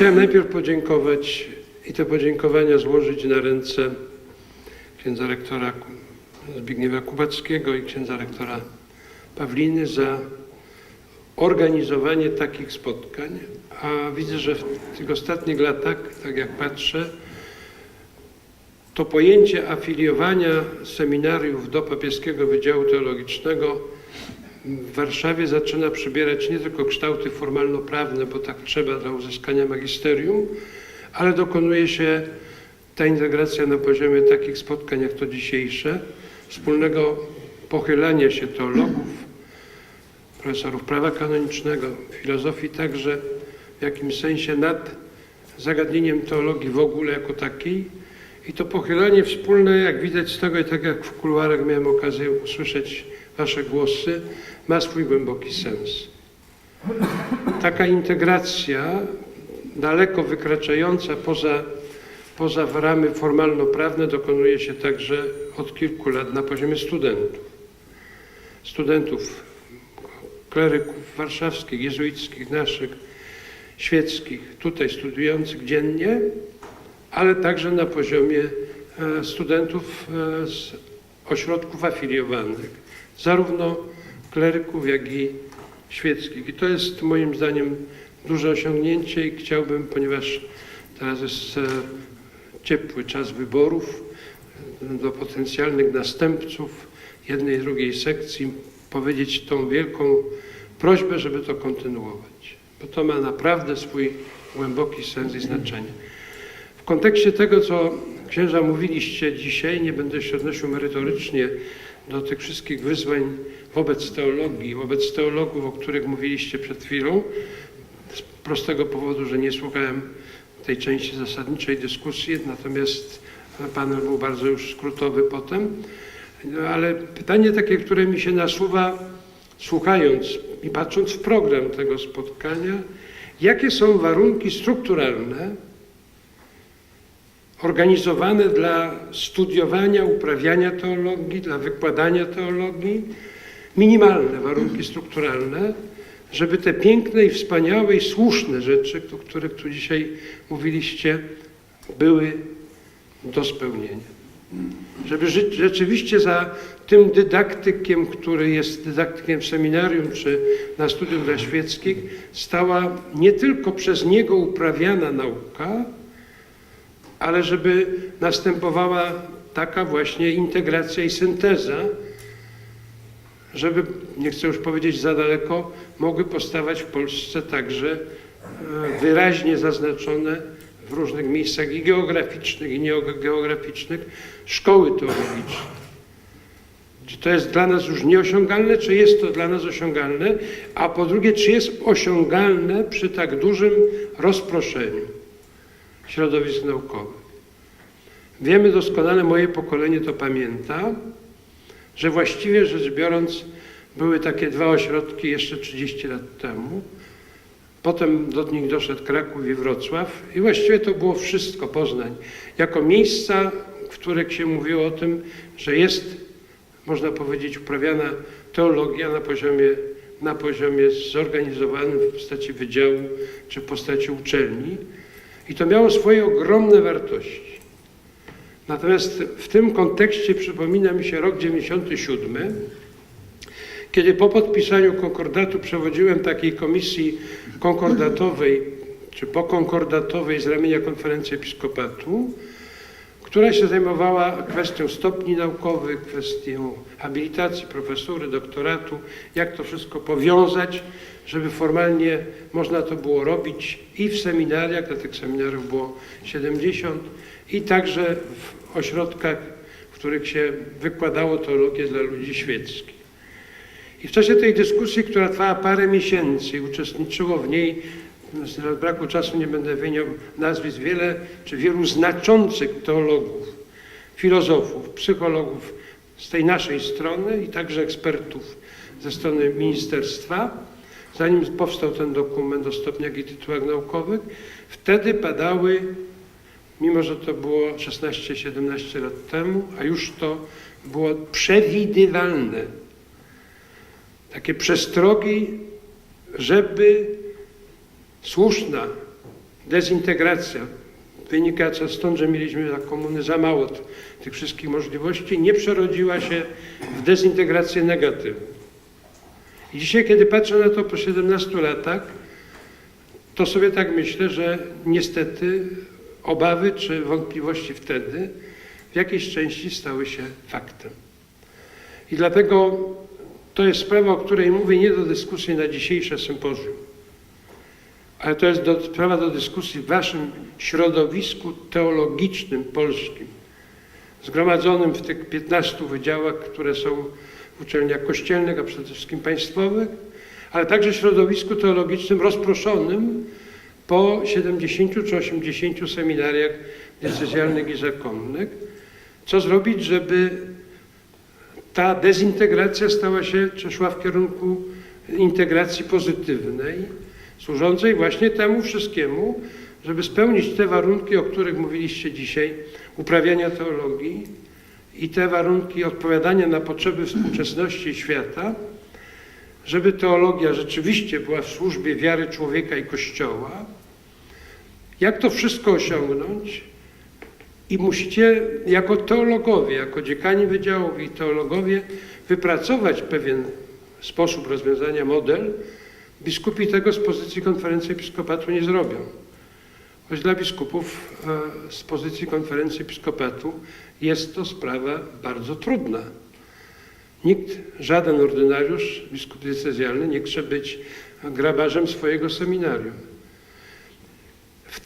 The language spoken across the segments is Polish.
Chciałem najpierw podziękować i te podziękowania złożyć na ręce księdza rektora Zbigniewa Kubackiego i księdza rektora Pawliny za organizowanie takich spotkań, a widzę, że w tych ostatnich latach, tak jak patrzę, to pojęcie afiliowania seminariów do papieskiego Wydziału Teologicznego w Warszawie zaczyna przybierać nie tylko kształty formalno-prawne, bo tak trzeba dla uzyskania magisterium, ale dokonuje się ta integracja na poziomie takich spotkań jak to dzisiejsze, wspólnego pochylania się teologów, profesorów prawa kanonicznego, filozofii także w jakimś sensie nad zagadnieniem teologii w ogóle jako takiej. I to pochylanie wspólne, jak widać z tego i tak jak w kuluarach miałem okazję usłyszeć Wasze głosy, ma swój głęboki sens. Taka integracja, daleko wykraczająca poza, poza ramy formalno-prawne, dokonuje się także od kilku lat na poziomie studentów. Studentów, kleryków warszawskich, jezuickich, naszych, świeckich, tutaj studiujących dziennie, ale także na poziomie e, studentów e, z ośrodków afiliowanych, zarówno kleryków, jak i świeckich. I to jest moim zdaniem duże osiągnięcie i chciałbym, ponieważ teraz jest e, ciepły czas wyborów e, do potencjalnych następców jednej i drugiej sekcji, powiedzieć tą wielką prośbę, żeby to kontynuować, bo to ma naprawdę swój głęboki sens i znaczenie. W kontekście tego, co księża mówiliście dzisiaj, nie będę się odnosił merytorycznie do tych wszystkich wyzwań wobec teologii, wobec teologów, o których mówiliście przed chwilą, z prostego powodu, że nie słuchałem tej części zasadniczej dyskusji, natomiast panel był bardzo już skrótowy potem. No, ale pytanie takie, które mi się nasuwa, słuchając i patrząc w program tego spotkania, jakie są warunki strukturalne, organizowane dla studiowania, uprawiania teologii, dla wykładania teologii, minimalne warunki strukturalne, żeby te piękne i wspaniałe i słuszne rzeczy, o których tu dzisiaj mówiliście, były do spełnienia. Żeby rzeczywiście za tym dydaktykiem, który jest dydaktykiem w seminarium czy na studium dla świeckich, stała nie tylko przez niego uprawiana nauka, ale żeby następowała taka właśnie integracja i synteza, żeby, nie chcę już powiedzieć za daleko, mogły powstawać w Polsce także e, wyraźnie zaznaczone w różnych miejscach i geograficznych, i niegeograficznych szkoły teologiczne. Czy to jest dla nas już nieosiągalne, czy jest to dla nas osiągalne? A po drugie, czy jest osiągalne przy tak dużym rozproszeniu środowisk naukowych? Wiemy doskonale, moje pokolenie to pamięta, że właściwie rzecz biorąc były takie dwa ośrodki jeszcze 30 lat temu. Potem do nich doszedł Kraków i Wrocław i właściwie to było wszystko, Poznań, jako miejsca, w których się mówiło o tym, że jest, można powiedzieć, uprawiana teologia na poziomie, na poziomie zorganizowanym w postaci wydziału czy w postaci uczelni i to miało swoje ogromne wartości. Natomiast w tym kontekście przypomina mi się rok 97, kiedy po podpisaniu konkordatu przewodziłem takiej komisji konkordatowej, czy pokonkordatowej z ramienia konferencji episkopatu, która się zajmowała kwestią stopni naukowych, kwestią habilitacji, profesury, doktoratu, jak to wszystko powiązać, żeby formalnie można to było robić i w seminariach, a tych seminariów było 70, i także w ośrodkach, w których się wykładało teologię dla ludzi świeckich. I w czasie tej dyskusji, która trwała parę miesięcy, uczestniczyło w niej, z braku czasu nie będę wymieniał nazwisk, wiele czy wielu znaczących teologów, filozofów, psychologów z tej naszej strony i także ekspertów ze strony ministerstwa. Zanim powstał ten dokument o stopniach i tytułach naukowych, wtedy padały, mimo że to było 16-17 lat temu, a już to było przewidywalne, takie przestrogi, żeby słuszna dezintegracja wynikająca stąd, że mieliśmy dla komuny za mało tych wszystkich możliwości, nie przerodziła się w dezintegrację negatywną. I dzisiaj, kiedy patrzę na to po 17 latach, to sobie tak myślę, że niestety obawy czy wątpliwości wtedy w jakiejś części stały się faktem. I dlatego to jest sprawa, o której mówię nie do dyskusji na dzisiejsze sympozjum, ale to jest do, sprawa do dyskusji w waszym środowisku teologicznym polskim, zgromadzonym w tych 15 wydziałach, które są w uczelniach kościelnych, a przede wszystkim państwowych, ale także środowisku teologicznym rozproszonym po 70 czy 80 seminariach decyzjalnych i zakonnych. Co zrobić, żeby ta dezintegracja stała się, czy szła w kierunku integracji pozytywnej, służącej właśnie temu wszystkiemu, żeby spełnić te warunki, o których mówiliście dzisiaj, uprawiania teologii i te warunki odpowiadania na potrzeby współczesności świata, żeby teologia rzeczywiście była w służbie wiary człowieka i Kościoła. Jak to wszystko osiągnąć? I musicie jako teologowie, jako dziekani wydziałów i teologowie wypracować pewien sposób rozwiązania, model. Biskupi tego z pozycji konferencji episkopatu nie zrobią. Choć dla biskupów e, z pozycji konferencji episkopatu jest to sprawa bardzo trudna. Nikt, żaden ordynariusz, biskup diecezjalny nie chce być grabarzem swojego seminarium.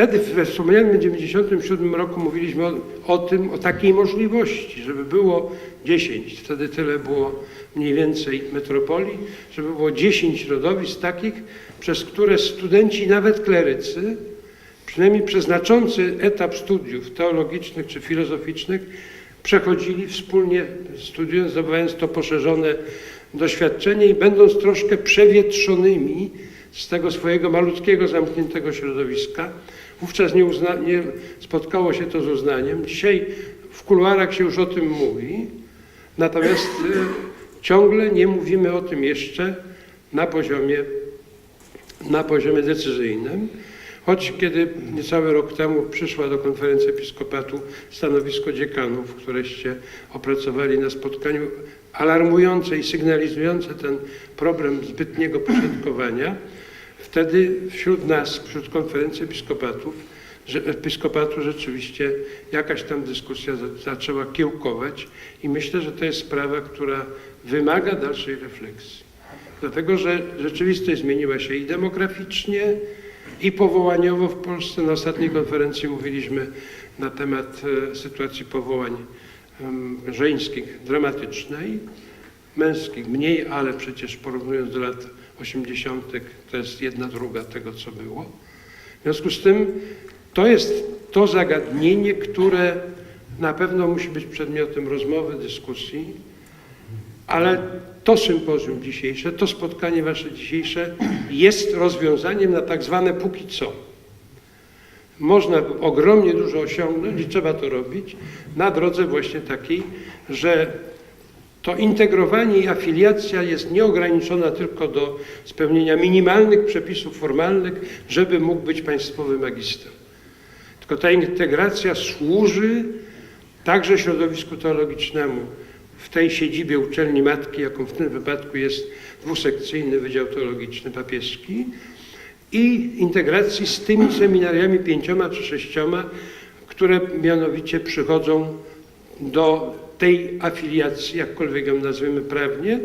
Wtedy we wspomnianym 97 roku mówiliśmy o, o tym, o takiej możliwości, żeby było 10, wtedy tyle było mniej więcej metropolii, żeby było 10 środowisk takich, przez które studenci, nawet klerycy, przynajmniej przez znaczący etap studiów teologicznych czy filozoficznych, przechodzili wspólnie studiując, zdobywając to poszerzone doświadczenie i będąc troszkę przewietrzonymi z tego swojego malutkiego, zamkniętego środowiska. Wówczas nie, uzna, nie spotkało się to z uznaniem. Dzisiaj w kuluarach się już o tym mówi, natomiast y, ciągle nie mówimy o tym jeszcze na poziomie, na poziomie decyzyjnym. Choć kiedy niecały rok temu przyszła do konferencji episkopatu stanowisko dziekanów, któreście opracowali na spotkaniu alarmujące i sygnalizujące ten problem zbytniego pośrodkowania, wtedy wśród nas, wśród konferencji episkopatów, że episkopatu rzeczywiście jakaś tam dyskusja za- zaczęła kiełkować i myślę, że to jest sprawa, która wymaga dalszej refleksji. Dlatego, że rzeczywistość zmieniła się i demograficznie, i powołaniowo w Polsce. Na ostatniej konferencji mówiliśmy na temat e, sytuacji powołań żeńskich dramatycznej, męskich mniej, ale przecież porównując do lat 80. to jest jedna druga tego, co było. W związku z tym to jest to zagadnienie, które na pewno musi być przedmiotem rozmowy, dyskusji, ale to sympozjum dzisiejsze, to spotkanie wasze dzisiejsze jest rozwiązaniem na tak zwane póki co. Można ogromnie dużo osiągnąć i trzeba to robić na drodze właśnie takiej, że to integrowanie i afiliacja jest nieograniczona tylko do spełnienia minimalnych przepisów formalnych, żeby mógł być państwowy magister. Tylko ta integracja służy także środowisku teologicznemu w tej siedzibie uczelni matki, jaką w tym wypadku jest dwusekcyjny Wydział Teologiczny Papieski i integracji z tymi seminariami pięcioma czy sześcioma, które mianowicie przychodzą do tej afiliacji, jakkolwiek ją nazwiemy prawnie,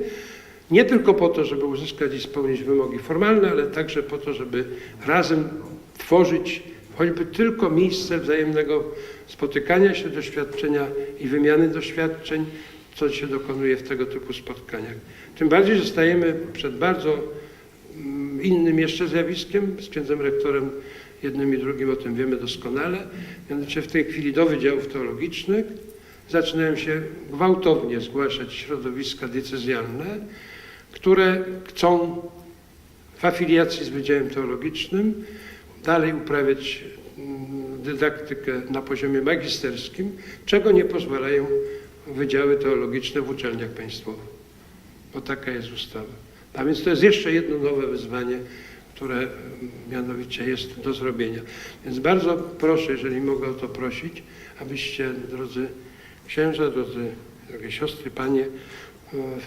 nie tylko po to, żeby uzyskać i spełnić wymogi formalne, ale także po to, żeby razem tworzyć choćby tylko miejsce wzajemnego spotykania się, doświadczenia i wymiany doświadczeń, co się dokonuje w tego typu spotkaniach. Tym bardziej, że stajemy przed bardzo mm, innym jeszcze zjawiskiem, z księdzem rektorem jednym i drugim o tym wiemy doskonale, mianowicie w tej chwili do wydziałów teologicznych zaczynają się gwałtownie zgłaszać środowiska decyzjalne, które chcą w afiliacji z Wydziałem Teologicznym dalej uprawiać mm, dydaktykę na poziomie magisterskim, czego nie pozwalają wydziały teologiczne w uczelniach państwowych. Bo taka jest ustawa. A więc to jest jeszcze jedno nowe wyzwanie, które mm, mianowicie jest do zrobienia. Więc bardzo proszę, jeżeli mogę o to prosić, abyście, drodzy księża, drodzy drogie siostry, panie e,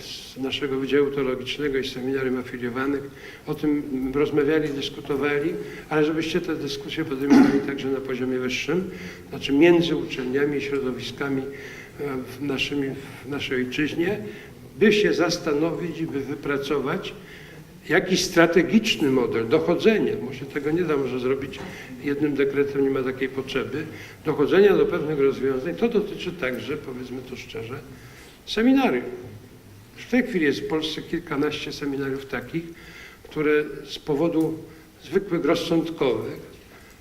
z naszego Wydziału Teologicznego i Seminarium Afiliowanych. O tym rozmawiali, dyskutowali, ale żebyście te dyskusje podejmowali także na poziomie wyższym, znaczy między uczelniami i środowiskami e, w, naszymi, w naszej ojczyźnie, by się zastanowić by wypracować jakiś strategiczny model dochodzenia, bo się tego nie da może zrobić jednym dekretem, nie ma takiej potrzeby, dochodzenia do pewnych rozwiązań, to dotyczy także, powiedzmy to szczerze, seminarium. Już w tej chwili jest w Polsce kilkanaście seminariów takich, które z powodu zwykłych rozsądkowych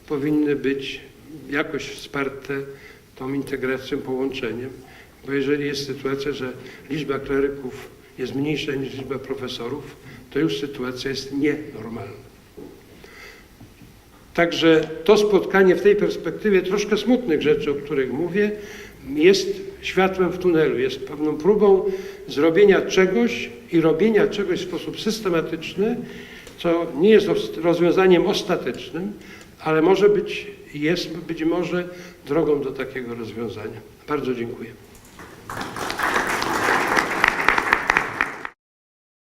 powinny być jakoś wsparte tą integracją, połączeniem, bo jeżeli jest sytuacja, że liczba kleryków jest mniejsza niż liczba profesorów, to już sytuacja jest nienormalna. Także to spotkanie w tej perspektywie troszkę smutnych rzeczy, o których mówię, jest światłem w tunelu, jest pewną próbą zrobienia czegoś i robienia czegoś w sposób systematyczny, co nie jest rozwiązaniem ostatecznym, ale może być, jest być może drogą do takiego rozwiązania. Bardzo dziękuję.